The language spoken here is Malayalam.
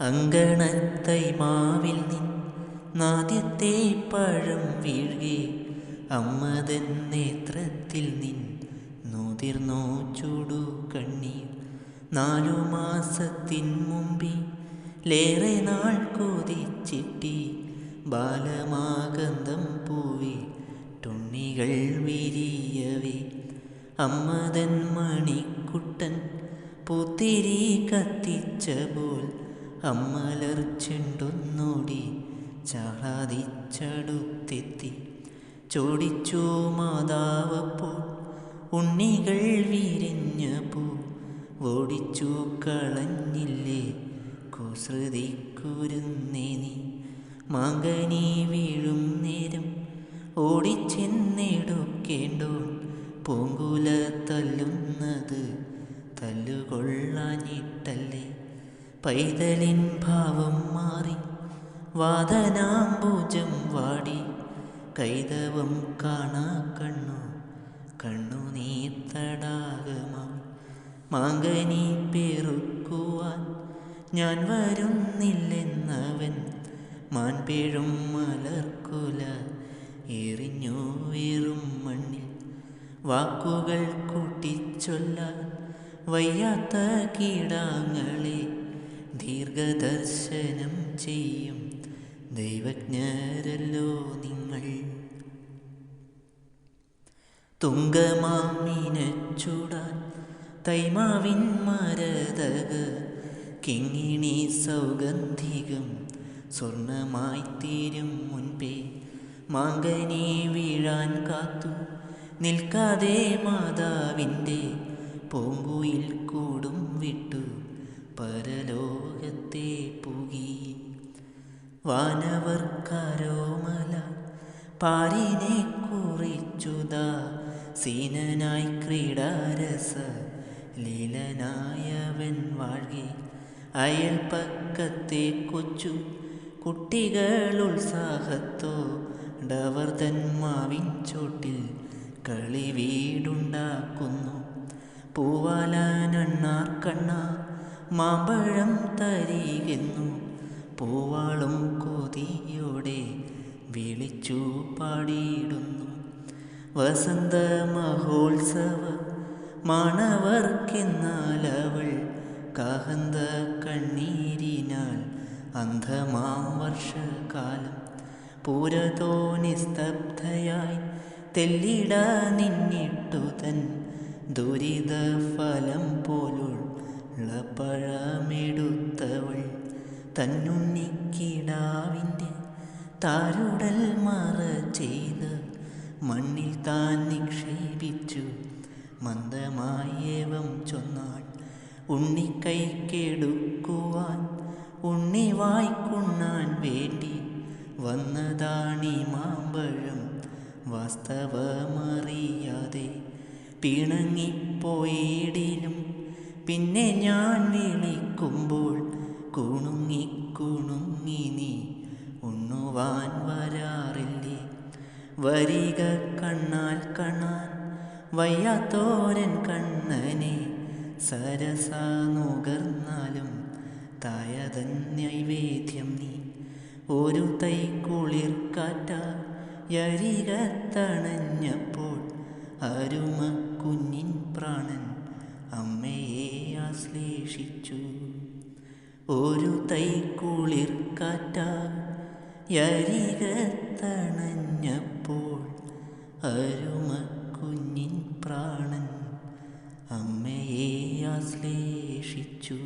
അങ്കണത്തൈ മാവിൽ നിൻ നാദ്യത്തെ പഴം വീഴുകെ. അമ്മതൻ നേത്രത്തിൽ നിൻ നുതിർന്നോ ചൂടു കണ്ണീർ. നാലു മാസത്തിൻ മുമ്പി ലേറെ നാൾ കൊതിച്ചിട്ടി. ബാലമാകന്ധം പൂവി തുണ്ണികൾ വിരിയവേ. അമ്മതൻ മണിക്കുട്ടൻ പുത്തിരി കത്തിച്ച പോൽ അമ്മലർ ചെണ്ടൊന്നോടി ചാളാതിച്ചടുത്തെത്തി. ചോടിച്ചു മാതാവപ്പോൾ ഉണ്ണികൾ പോ ഓടിച്ചു കളഞ്ഞില്ലേ കുസൃതി കുരുന്നേ നീ. മാങ്കനി വീഴും നേരം ഓടിച്ചെന്നെടുക്കേണ്ടോ പൂങ്കുല തല്ലുന്നത് തല്ലുകൊള്ളാഞ്ഞിട്ടല്ലേ. പൈതലിൻ ഭാവം മാറി വാദനാംബൂജം വാടി കൈതവം കാണാ കണ്ണു കണ്ണു നീ തടാകമായി മാങ്കനി പെറുക്കുവാൻ ഞാൻ വരുന്നില്ലെന്നവൻ മാൻപേഴും മലർക്കുല എറിഞ്ഞു വീറും മണ്ണിൽ. വാക്കുകൾ കൂട്ടിച്ചൊല്ലാൻ വയ്യാത്ത കീടാങ്ങളെ ദീർഘദർശനം ചെയ്യും. ദൈവജ്ഞരല്ലോ നിങ്ങൾ. തുങ്കമാമിനച്ചൂടാൻ തൈമാവിൻ മരതക. കിങ്ങിണി സൗഗന്ധികം സ്വർണമായി തീരും മുൻപേ മാങ്കനി വീഴാൻ കാത്തു. നിൽക്കാതെ മാതാവിന്റെ പൂങ്കുയിൽ കൂടും വിട്ടു. പരലോകത്തെ പുകി. വാനവർക്കാരോമല പാലിനെ കുറിച്ചുതാ സീനനായി ക്രീഡാരസ ലീലനായവൻ വാഴി അയൽപ്പക്കത്തെ കൊച്ചു കുട്ടികൾ ഉത്സാഹത്തോ. തൻ മാവിൻ ചോട്ടിൽ കളി വീടുണ്ടാക്കുന്നു. പൂവാലാനണ്ണാർ കണ്ണ മാമ്പഴം തരികെന്നു പൂവാളും കൊതിയോടെ വിളിച്ചു പാടിയിടുന്നു. വസന്ത മഹോത്സവ മാണവർക്കെന്നാൽ കഹന്ത കണ്ണീരിനാൽ അന്ധമാം വർഷകാലം. പൂരതോ നിസ്തബ്ധയായി തെല്ലിട നിന്നിട്ടു തൻ ദുരിത ഫലം പോലുള്ള പഴമെടുത്തവൾ തന്നുണ്ണിക്കിടാവിന്റെ താരുടൽ മറ ചെയ്ത് മണ്ണിൽ താൻ നിക്ഷേപിച്ചു. മന്ദമായേവം ചൊന്നാൾ ഉണ്ണിക്കൈക്കെടുക്കുവാൻ ഉണ്ണി വായ്ക്കുണ്ണാൻ വേണ്ടി വന്നതാണി മാമ്പഴം വാസ്തവമറിയാതെ പിണങ്ങിപ്പോയിടിലും പിന്നെ ഞാൻ വിളിക്കുമ്പോൾ കുണുങ്ങി കുണുങ്ങി നീ ഉണ്ണുവാൻ വരാറില്ലേ? വരിക കണ്ണാൽ കാണാൻ വയ്യാത്തോരൻ കണ്ണനെ സരസ നുകർന്നാലും തായതൻ നീ. ഒരു തൈ കുളിർ കാറ്റ യരിക തണഞ്ഞപ്പോൾ ആശ്ലേഷിച്ചു ഒരു തൈക്കുളിർ കാറ്റരികത്തണഞ്ഞപ്പോൾ കാറ്റ യരിക തണഞ്ഞപ്പോൾ അരുമ കുഞ്ഞിൻ പ്രാണൻ അമ്മയെ ആശ്ലേഷിച്ചു.